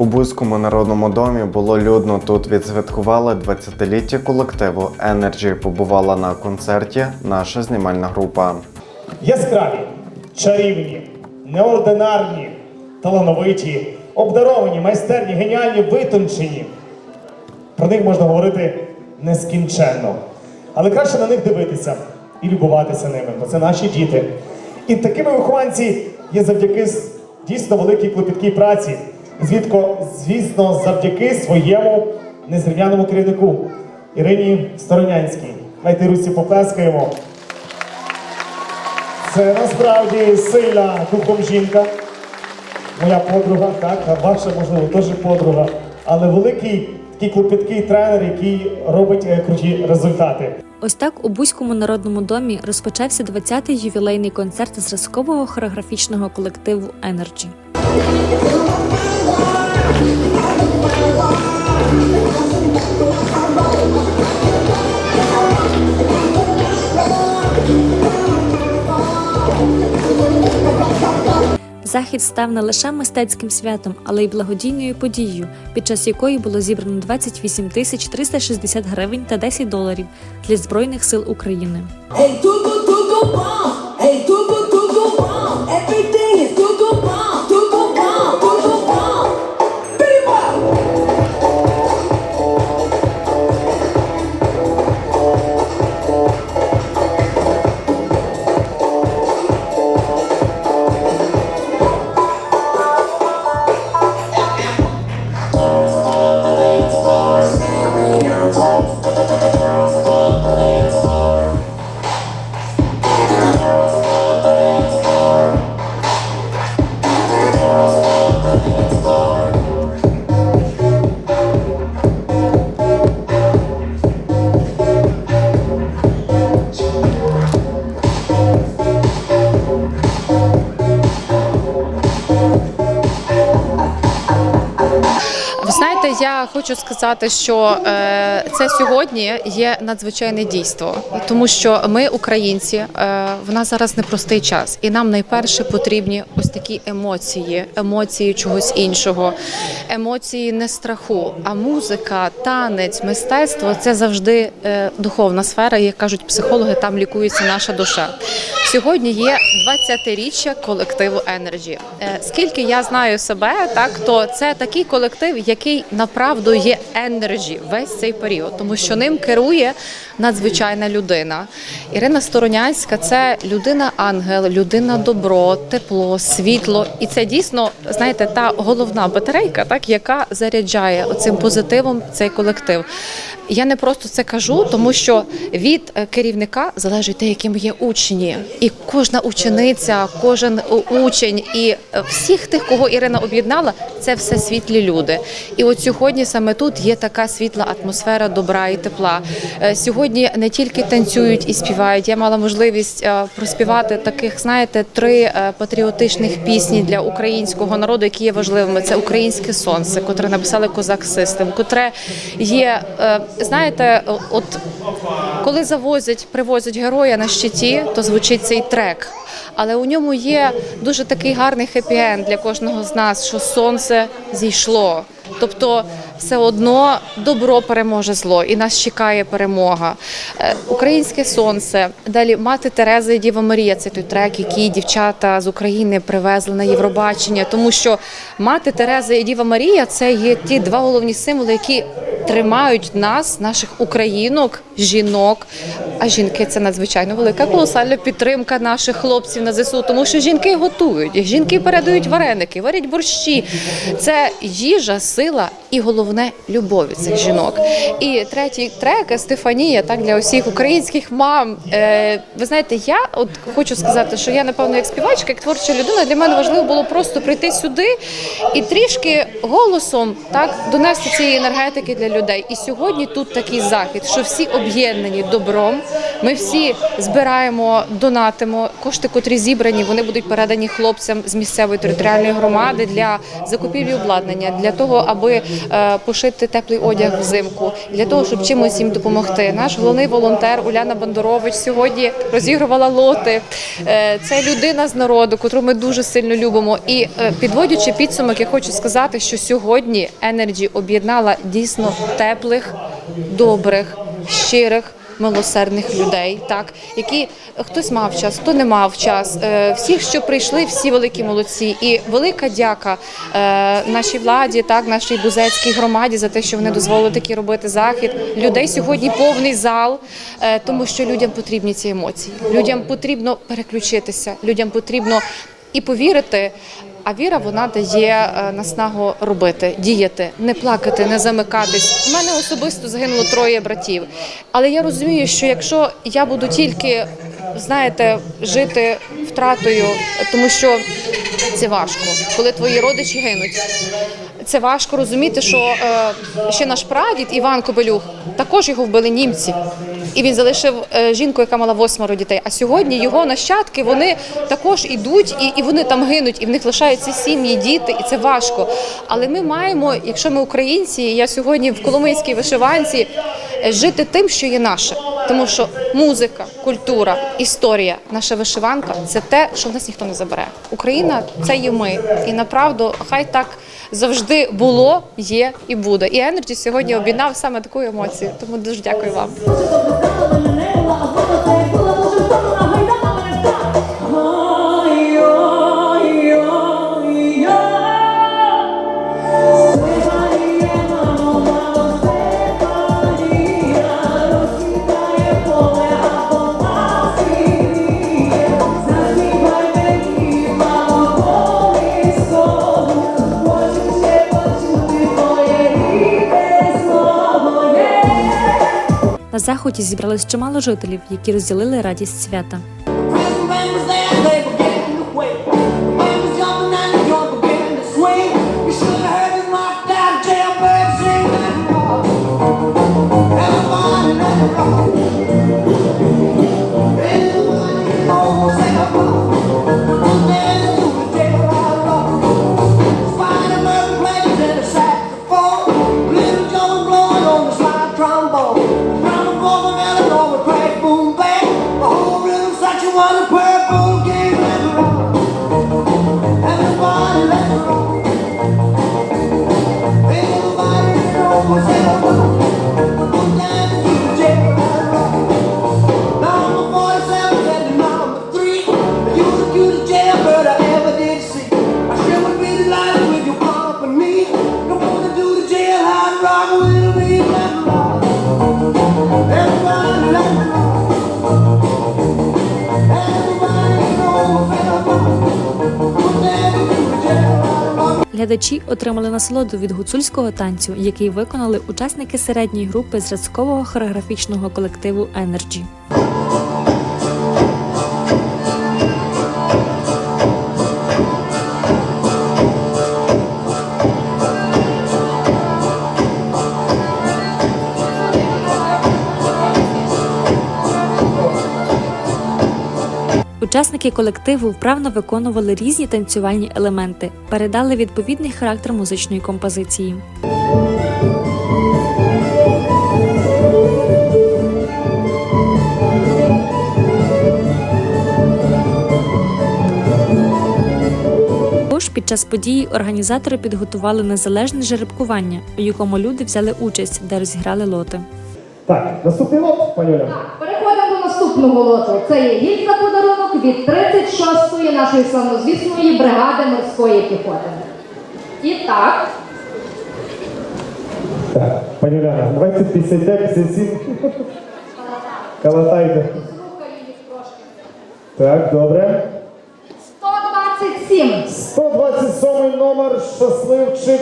У Бузькому народному домі було людно. Тут відсвяткували 20-ліття колективу Energy. Побувала на концерті наша знімальна група. Яскраві, чарівні, неординарні, талановиті, обдаровані, майстерні, геніальні, витончені. Про них можна говорити нескінченно. Але краще на них дивитися і любуватися ними, бо це наші діти. І такими вихованці є завдяки дійсно великій клопіткій праці. Звідко, звісно, завдяки своєму незрівняному керівнику Ірині Сторонянській. Давайте Русі поплескаємо. Це насправді сильна духом жінка. Моя подруга, так, ваша, можливо, теж подруга. Але великий такий клопіткий тренер, який робить е, круті результати. Ось так у Бузькому народному домі розпочався 20-й ювілейний концерт зразкового хореографічного колективу Energy. Захід став не лише мистецьким святом, але й благодійною подією, під час якої було зібрано 28 тисяч 360 гривень та 10 доларів для Збройних сил України. Hey, tudo, tudo bom. Hey, хочу сказати, що е, це сьогодні є надзвичайне дійство, тому що ми, українці, е, в нас зараз непростий час, і нам найперше потрібні ось такі емоції, емоції чогось іншого, емоції не страху. А музика, танець, мистецтво це завжди е, духовна сфера. Як кажуть психологи, там лікується наша душа. Сьогодні є 20-річчя колективу Energy. Скільки я знаю себе, так то це такий колектив, який направду є енерджі весь цей період, тому що ним керує надзвичайна людина. Ірина Сторонянська це людина ангел, людина добро, тепло, світло. І це дійсно, знаєте, та головна батарейка, так яка заряджає оцим позитивом цей колектив. Я не просто це кажу, тому що від е, керівника залежить те, яким є учні, і кожна учениця, кожен учень, і е, всіх тих, кого Ірина об'єднала, це все світлі люди. І от сьогодні саме тут є така світла атмосфера добра і тепла. Е, Сьогодні не тільки танцюють і співають. Я мала можливість е, проспівати таких, знаєте, три е, патріотичних пісні для українського народу, які є важливими. Це українське сонце, котре написали козак Систем, котре є, е, знаєте, от коли завозять, привозять героя на щиті, то звучить цей трек. Але у ньому є дуже такий гарний хеппі-енд для кожного з нас, що сонце зійшло. Тобто, все одно добро переможе зло, і нас чекає перемога. Е, Українське сонце. Далі мати Тереза і Діва Марія. Це той трек, який дівчата з України привезли на Євробачення. Тому що мати Тереза і Діва Марія це є ті два головні символи, які тримають нас, наших українок, жінок. А жінки це надзвичайно велика колосальна підтримка наших хлопців на ЗСУ, тому що жінки готують, жінки передають вареники, варять борщі. Це їжа, сила і головне любові цих жінок. І третій трек Стефанія, так для усіх українських мам. Е, ви знаєте, я от хочу сказати, що я напевно як співачка, як творча людина, для мене важливо було просто прийти сюди і трішки голосом так донести цієї енергетики для людей. І сьогодні тут такий захід, що всі об'єднані добром. Ми всі збираємо, донатимо кошти, котрі зібрані, вони будуть передані хлопцям з місцевої територіальної громади для закупівлі обладнання, для того, аби е, пошити теплий одяг взимку, для того, щоб чимось їм допомогти. Наш головний волонтер Уляна Бандурович сьогодні розігрувала лоти. Е, Це людина з народу, котру ми дуже сильно любимо. І е, підводячи підсумок, я хочу сказати, що сьогодні Energy об'єднала дійсно теплих, добрих, щирих. Милосердних людей, так які хтось мав час, хто не мав час. Е, Всіх, що прийшли, всі великі молодці. І велика дяка е, нашій владі, так нашій бузецькій громаді за те, що вони дозволили такі робити захід. Людей сьогодні повний зал, е, тому що людям потрібні ці емоції. Людям потрібно переключитися, людям потрібно і повірити. А віра вона дає е, наснагу робити, діяти, не плакати, не замикатись. У мене особисто загинуло троє братів. Але я розумію, що якщо я буду тільки знаєте, жити втратою, тому що це важко, коли твої родичі гинуть. Це важко розуміти, що е, ще наш прадід Іван Кобелюх також його вбили німці, і він залишив е, жінку, яка мала восьмеро дітей. А сьогодні його нащадки вони також ідуть, і, і вони там гинуть, і в них лишаються сім'ї, діти, і це важко. Але ми маємо, якщо ми українці, я сьогодні в Коломийській вишиванці е, жити тим, що є наше, тому що музика, культура, історія, наша вишиванка це те, що в нас ніхто не забере. Україна це є ми, і направду хай так завжди було, є і буде. І Energy сьогодні об'єднав саме таку емоцію. Тому дуже дякую вам. На зібрались чимало жителів, які розділили радість свята. Глядачі отримали насолоду від гуцульського танцю, який виконали учасники середньої групи зразкового хореографічного колективу Energy. Учасники колективу вправно виконували різні танцювальні елементи, передали відповідний характер музичної композиції. Під час події організатори підготували незалежне жеребкування, у якому люди взяли участь, де розіграли лоти. Так, наступний лот, пані Оля. Переходимо наступного лоту. Це є гільз на подарунок від 36-ї нашої славнозвісної бригади морської піхоти. І так, Так, пані Оляна, 20, 59, 57. Калатайте. Так, добре. 127. 127 номер, щасливчик.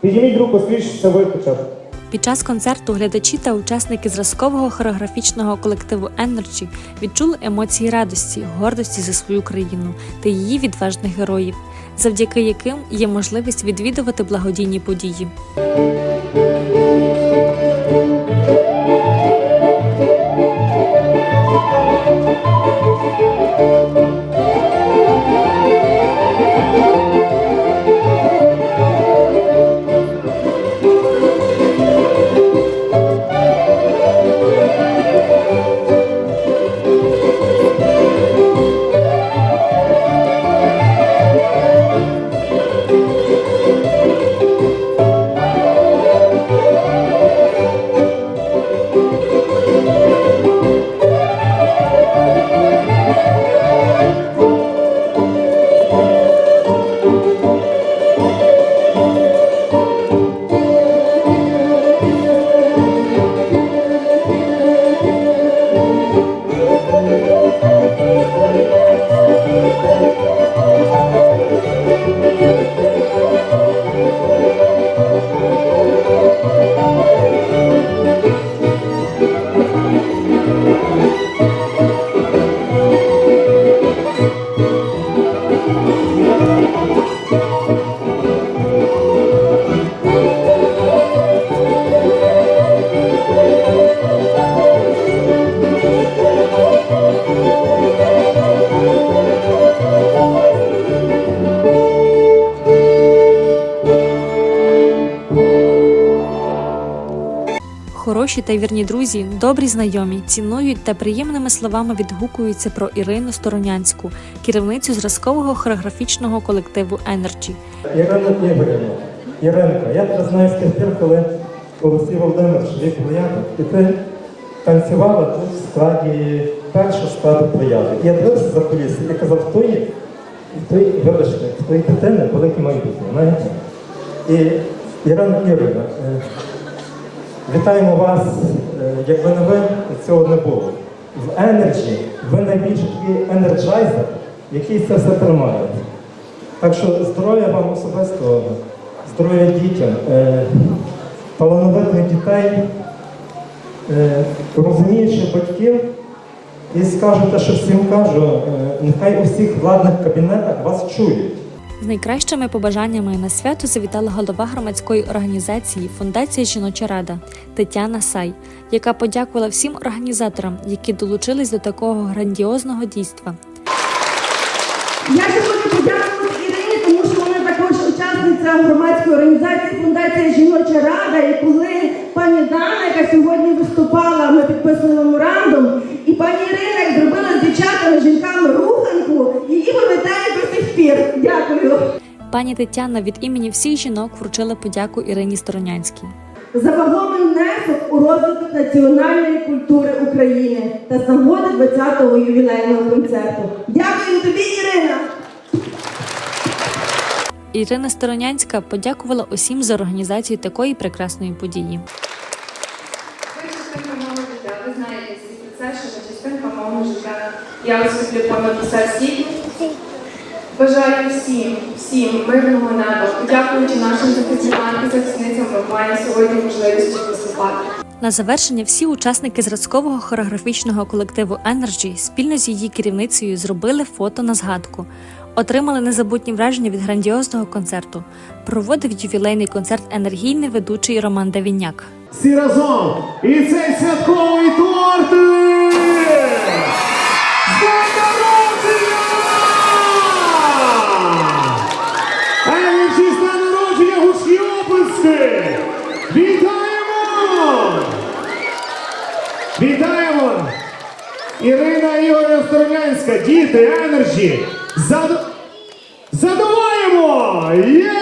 Підніміть руку, скоріше, це ви б. Під час концерту глядачі та учасники зразкового хореографічного колективу Energy відчули емоції радості, гордості за свою країну та її відважних героїв, завдяки яким є можливість відвідувати благодійні події. Хороші та вірні друзі, добрі знайомі, цінують та приємними словами відгукуються про Ірину Сторонянську, керівницю зразкового хореографічного колективу Energy. Ірина Ігорівна, Іринка, я тебе знаю з тих пір, коли Олексій Володимирович вік плеяду, і ти танцювала тут в складі першого складу плеяди. Я дивився за куліси і казав, в тої, вибачте, в тої дитини велике майбутнє. І Ірина е, вітаємо вас, е, якби не ви, цього не було. В Energy ви найбільший енерджайзер, який це все тримає. Так що здоров'я вам особисто, здоров'я дітям, е, талановитих дітей, е, розуміючих батьків. І скажу те, що всім кажу, е, нехай у всіх владних кабінетах вас чують. З найкращими побажаннями на свято завітала голова громадської організації Фундація Жіноча Рада Тетяна Сай, яка подякувала всім організаторам, які долучились до такого грандіозного дійства. Я хочу подякувати Ірині, тому що вона також учасниця громадської організації Фундація Жіноча Рада. І коли пані Дана, яка сьогодні виступала, ми підписали меморандум, до. Дякую. Пані Тетяна від імені всіх жінок вручила подяку Ірині Сторонянській. За вагомий внесок у розвиток національної культури України та з нагоди 20-го ювілейного концерту. Дякую тобі, Ірина! Ірина Сторонянська подякувала усім за організацію такої прекрасної події. Ви частинка мого життя, ви знаєте це, що частинка мого життя. Я вас люблю понад усе. Бажаю всім, всім мирного неба. Дякуючи нашим захисникам і захисницям, ми маємо сьогодні можливість виступати. На завершення всі учасники зразкового хореографічного колективу Energy спільно з її керівницею зробили фото на згадку. Отримали незабутні враження від грандіозного концерту. Проводив ювілейний концерт енергійний ведучий Роман Давіняк. Всі разом! І цей святковий тортик! З оплески! Вітаємо! Вітаємо! Ірина Ігорівна Сторонянська, діти, Енерджі! Зад... Задуваємо! Є!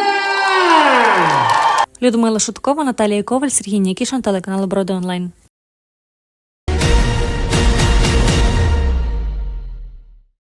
Людмила Шуткова, Наталія Коваль, Сергій Нікішин, телеканал Броди Онлайн.